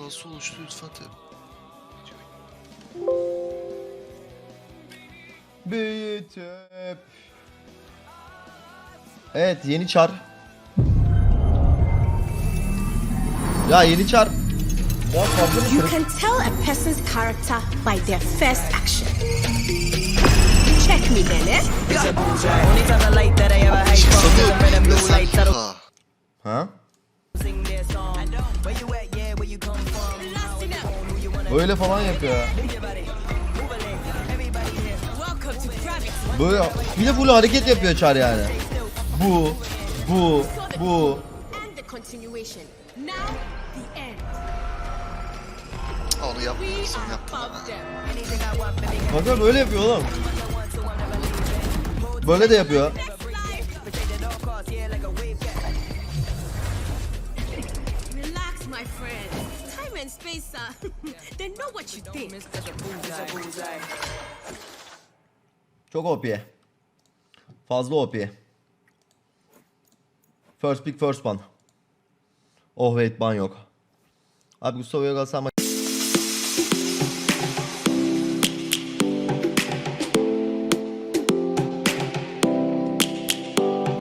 nasıl oluştu lütfen tabi. Büyütüp. Evet yeni çar. Ya yeni çar. Ya fazla mı You can tell a person's character by their first action. Check me, Dennis. Only time the light that I ever hate Sanıyor Böyle falan yapıyor. Böyle bir de full hareket yapıyor çar yani. Bu, bu, bu. Onu are yapma. Bakın böyle yapıyor oğlum. Böyle de yapıyor. My friend. And space are. they know what you think. Çok OP. Fazla OP. First pick first ban. Oh wait ban yok. Abi Gustavo Yagal